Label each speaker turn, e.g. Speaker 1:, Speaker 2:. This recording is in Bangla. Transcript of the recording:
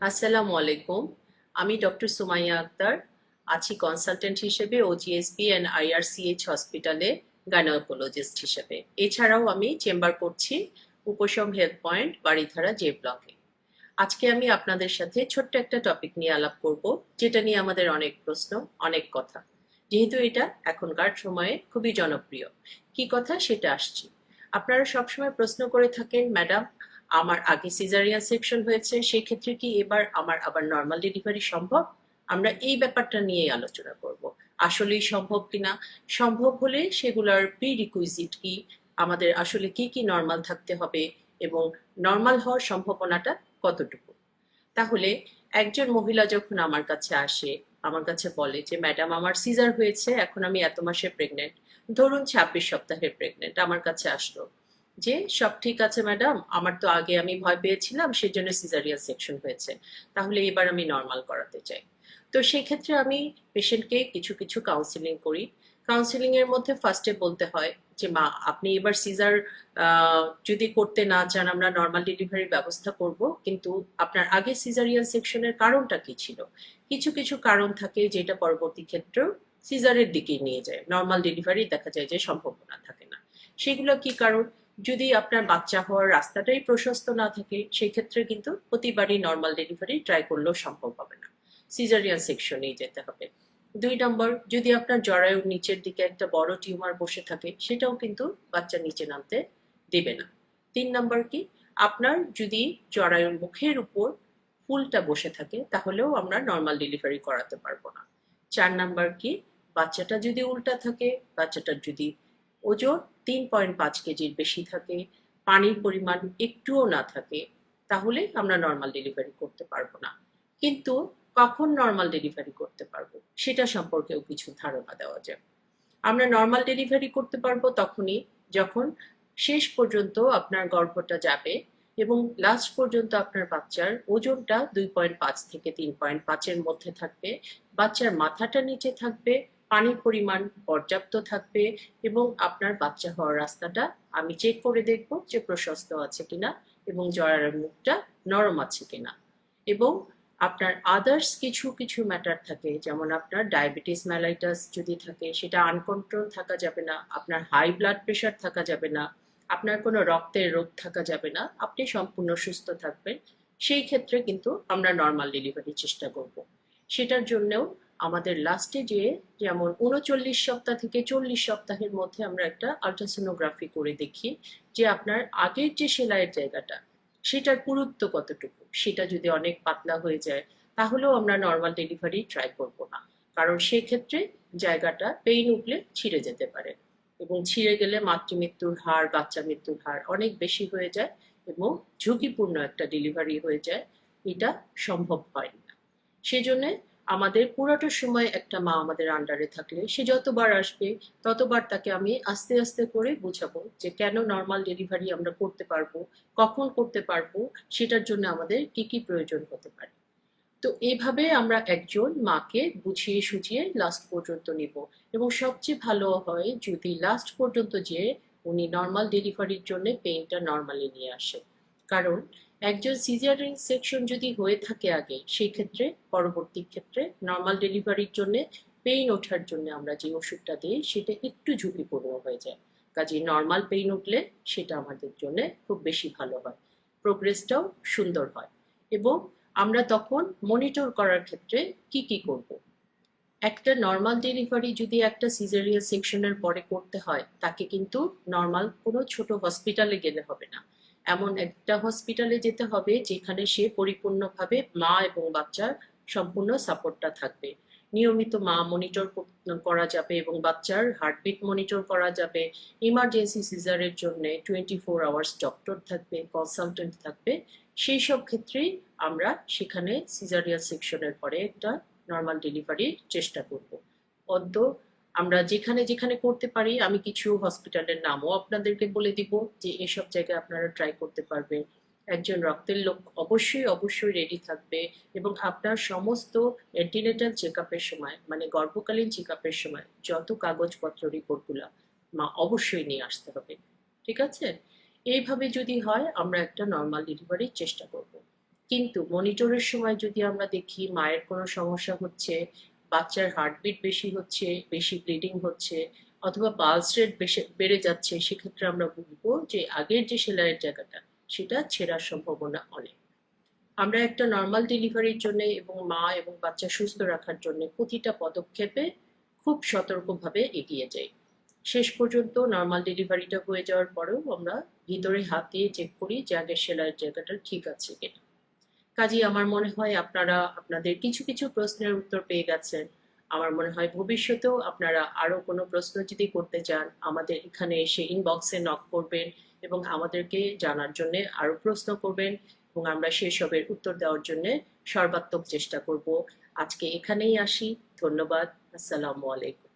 Speaker 1: আসসালামু আলাইকুম। আমি ডক্টর সুমাইয়া আক্তার, আছি কনসালটেন্ট হিসেবে ওজিএসবি অ্যান্ড আইআরসিএইচ হসপিটালে গাইনোকোলজিস্ট হিসেবে। এছাড়াও আমি চেম্বার করছি উপশম হেলথ পয়েন্ট বাড়িধারা জে ব্লকে আজকে আমি আপনাদের সাথে ছোট্ট একটা টপিক নিয়ে আলাপ করব, যেটা নিয়ে আমাদের অনেক প্রশ্ন, অনেক কথা। যেহেতু এটা এখনকার সময়ে খুবই জনপ্রিয়। কি কথা? সেটা আসছি। আপনারা সবসময় প্রশ্ন করে থাকেন, ম্যাডাম আমার আগে সিজারিয়ান সেকশন হয়েছে সেই ক্ষেত্রে কি এবার আমার আবার নর্মাল ডেলিভারি সম্ভব? আমরা এই ব্যাপারটা নিয়ে আলোচনা করব। আসলেই সম্ভব কিনা? সম্ভব হলে সেগুলোর প্রি রিকুইজিট কি? আমাদের আসলে কি কি নর্মাল থাকতে হবে? এবং নর্মাল হওয়ার সম্ভাবনাটা কতটুকু? তাহলে একজন মহিলা যখন আমার কাছে আসে, আমার কাছে বলে যে ম্যাডাম আমার সিজার হয়েছে, এখন আমি এত মাসে প্রেগনেন্ট ধরুন ছাব্বিশ সপ্তাহের প্রেগনেন্ট আমার কাছে আসলো। যে সব ঠিক আছে, ম্যাডাম। আমার তো আগে আমি ভয় পেয়েছিলাম, সেজন্য সিজারিয়ান সেকশন হয়েছে। তাহলে এবার আমি নর্মাল করাতে চাই। তো সেই ক্ষেত্রে আমি পেশেন্টকে কিছু কিছু কাউন্সিলিং করি। কাউন্সিলিং এর মধ্যে ফার্স্টে বলতে হয় যে, মা, আপনি এবার সিজার যদি করতে না চান, আমরা নর্মাল ডেলিভারির ব্যবস্থা করব। কিন্তু আপনার আগে সিজারিয়ান সেকশনের কারণটা কি ছিল? কিছু কিছু কারণ থাকে যেটা পরবর্তী ক্ষেত্রেও সিজারের দিকে নিয়ে যায়। নর্মাল ডেলিভারি দেখা যায় যে সম্ভাবনা থাকে না। সেগুলো কি কারণ? যদি আপনার বাচ্চা হওয়ার রাস্তাটাই প্রশস্ত না থাকে, সেই ক্ষেত্রে কিন্তু প্রতিবারই নর্মাল ডেলিভারি ট্রাই করলেও সম্ভব হবে না। সিজারিয়ান সেকশনেই যেতে হবে। দুই নম্বর, যদি আপনার জরায়ুর নিচের দিকে একটা বড় টিউমার বসে থাকে, সেটাও কিন্তু বাচ্চা নিচে নামতে দেবে না। তিন নম্বর কি? আপনার যদি জরায়ুর মুখের উপর ফুলটা বসে থাকে, তাহলেও আমরা নর্মাল ডেলিভারি করাতে পারব না। চার নাম্বার কি? বাচ্চাটা যদি উল্টা থাকে, বাচ্চাটার যদি ওজন তিন পয়েন্ট পাঁচ কেজির বেশি থাকে, পানির পরিমাণ একটুও না থাকে, তাহলে আমরা নর্মাল ডেলিভারি করতে পারব না। কিন্তু কখন নর্মাল ডেলিভারি করতে পারব, সেটা সম্পর্কেও কিছু ধারণা দেওয়া যায়। আমরা নর্মাল ডেলিভারি করতে পারব তখনই যখন শেষ পর্যন্ত আপনার গর্ভটা যাবে এবং লাস্ট পর্যন্ত আপনার বাচ্চার ওজনটা দুই পয়েন্ট পাঁচ থেকে তিন পয়েন্ট পাঁচের মধ্যে থাকবে, বাচ্চার মাথাটা নিচে থাকবে পানির পরিমাণ পর্যাপ্ত থাকবে এবং আপনার বাচ্চা হওয়ার রাস্তাটা আমি চেক করে দেখব যে প্রশস্ত আছে কিনা এবং জরার মুখটা নরম আছে কিনা। এবং আপনার আদার্স কিছু কিছু ম্যাটার থাকে, যেমন আপনার ডায়াবেটিস ম্যালাইটাস যদি থাকে, সেটা আনকন্ট্রোল থাকা যাবে না, আপনার হাই ব্লাড প্রেশার থাকা যাবে না, আপনার কোনো রক্তের রোগ থাকা যাবে না, আপনি সম্পূর্ণ সুস্থ থাকবেন, সেই ক্ষেত্রে কিন্তু আমরা নর্মাল ডেলিভারির চেষ্টা করব। সেটার জন্যও আমাদের লাস্টে যে যেমন উনচল্লিশ সপ্তাহ থেকে চল্লিশ সপ্তাহের মধ্যে আমরা একটা আলট্রাসোনোগ্রাফি করে দেখি যে আপনার আগের যে সেলাইয়ের জায়গাটা, সেটার পুরুত্ব কতটুকু? সেটা যদি অনেক পাতলা হয়ে যায়, তাহলেও আমরা নর্মাল ডেলিভারি ট্রাই করব না। কারণ সেক্ষেত্রে জায়গাটা পেইন উঠলে ছিঁড়ে যেতে পারে এবং ছিঁড়ে গেলে মাতৃমৃত্যুর হার, বাচ্চা মৃত্যুর হার অনেক বেশি হয়ে যায় এবং ঝুঁকিপূর্ণ একটা ডেলিভারি হয়ে যায়। এটা সম্ভব হয় না। সেজন্য আমাদের পুরোটা সময় একটা মা আমাদের আন্ডারে থাকলে, সে যতবার আসবে, ততবার তাকে আমি আস্তে আস্তে করে বুঝাবো যে কেন নর্মাল ডেলিভারি আমরা করতে পারব, কখন করতে পারব, সেটার জন্য আমাদের কি কি প্রয়োজন হতে পারে। তো এইভাবে আমরা একজন মাকে বুঝিয়ে সুঝিয়ে লাস্ট পর্যন্ত নিব। এবং সবচেয়ে ভালো হয় যদি লাস্ট পর্যন্ত যে উনি নর্মাল ডেলিভারির জন্য পেইনটা নর্মালি নিয়ে আসে। কারণ একজন সিজারিং সেকশন যদি হয়ে থাকে আগে, সেই ক্ষেত্রে, পরবর্তী ক্ষেত্রে নর্মাল ডেলিভারির জন্য পেইন ওঠার জন্য আমরা যে ওষুধটা দিই, সেটা একটু ঝুঁকিপূর্ণ হয়ে যায়। কাজে নর্মাল পেইন উঠলে সেটা আমাদের জন্য খুব বেশি ভালো হয়। প্রোগ্রেসটাও সুন্দর হয়। এবং আমরা তখন মনিটর করার ক্ষেত্রে কি কি করব? একটা নর্মাল ডেলিভারি যদি একটা সিজারিয়াল সেকশনের পরে করতে হয়, তাকে কিন্তু নর্মাল কোনো ছোট হসপিটালে গেলে হবে না। এমন একটা হসপিটালে যেতে হবে যেখানে সে পরিপূর্ণভাবে মা এবং বাচ্চার সম্পূর্ণ সাপোর্টটা থাকবে। নিয়মিত মা মনিটর করা যাবে এবং বাচ্চার হার্টবিট মনিটর করা যাবে। ইমার্জেন্সি সিজারের জন্য টোয়েন্টি ফোর আওয়ার্স ডক্টর থাকবে কনসালটেন্ট থাকবে। সেই সব ক্ষেত্রেই আমরা সেখানে সিজারিয়াল সেকশনের পরে একটা নর্মাল ডেলিভারির চেষ্টা করব। অদ্য আমরা যেখানে যেখানে করতে পারি, আমি কিছু হসপিটালের নামও আপনাদেরকে বলে দিব যে এসব জায়গায় আপনারা ট্রাই করতে পারবেন। একজন রক্তের লোক অবশ্যই অবশ্যই রেডি থাকবে এবং আপনার সমস্ত অ্যান্টিনেটাল চেক সময় মানে গর্ভকালীন চেক সময় যত কাগজপত্র রিপোর্টগুলো মা অবশ্যই নিয়ে আসতে হবে। ঠিক আছে? এইভাবে যদি হয়, আমরা একটা নর্মাল ডেলিভারির চেষ্টা করব। কিন্তু মনিটরের সময় যদি আমরা দেখি মায়ের কোনো সমস্যা হচ্ছে বাচ্চার হার্টবিট বেশি হচ্ছে, বেশি ব্লিডিং হচ্ছে, অথবা পালস রেট বেড়ে যাচ্ছে, সেক্ষেত্রে আমরা বুঝব যে আগের যে সেলাইয়ের জায়গাটা, সেটা ছেঁড়ার সম্ভাবনা অনেক। আমরা একটা নর্মাল ডেলিভারির জন্য এবং মা এবং বাচ্চা সুস্থ রাখার জন্য প্রতিটা পদক্ষেপে খুব সতর্কভাবে এগিয়ে যাই। শেষ পর্যন্ত নর্মাল ডেলিভারিটা হয়ে যাওয়ার পরেও আমরা ভিতরে হাত দিয়ে চেক করি যে আগের সেলাইয়ের জায়গাটা ঠিক আছে কিনা। কাজেই আমার মনে হয় আপনারা, আপনাদের কিছু কিছু প্রশ্নের উত্তর পেয়ে গেছেন। আমার মনে হয় ভবিষ্যতেও আপনারা আরও কোনো প্রশ্ন যদি করতে চান, আমাদের এখানে এসে ইনবক্সে নক করবেন এবং আমাদেরকে জানার জন্য আরও প্রশ্ন করবেন এবং আমরা সেসবের উত্তর দেওয়ার জন্য সর্বাত্মক চেষ্টা করব। আজকে এখানেই আসি। ধন্যবাদ। আসসালামু আলাইকুম।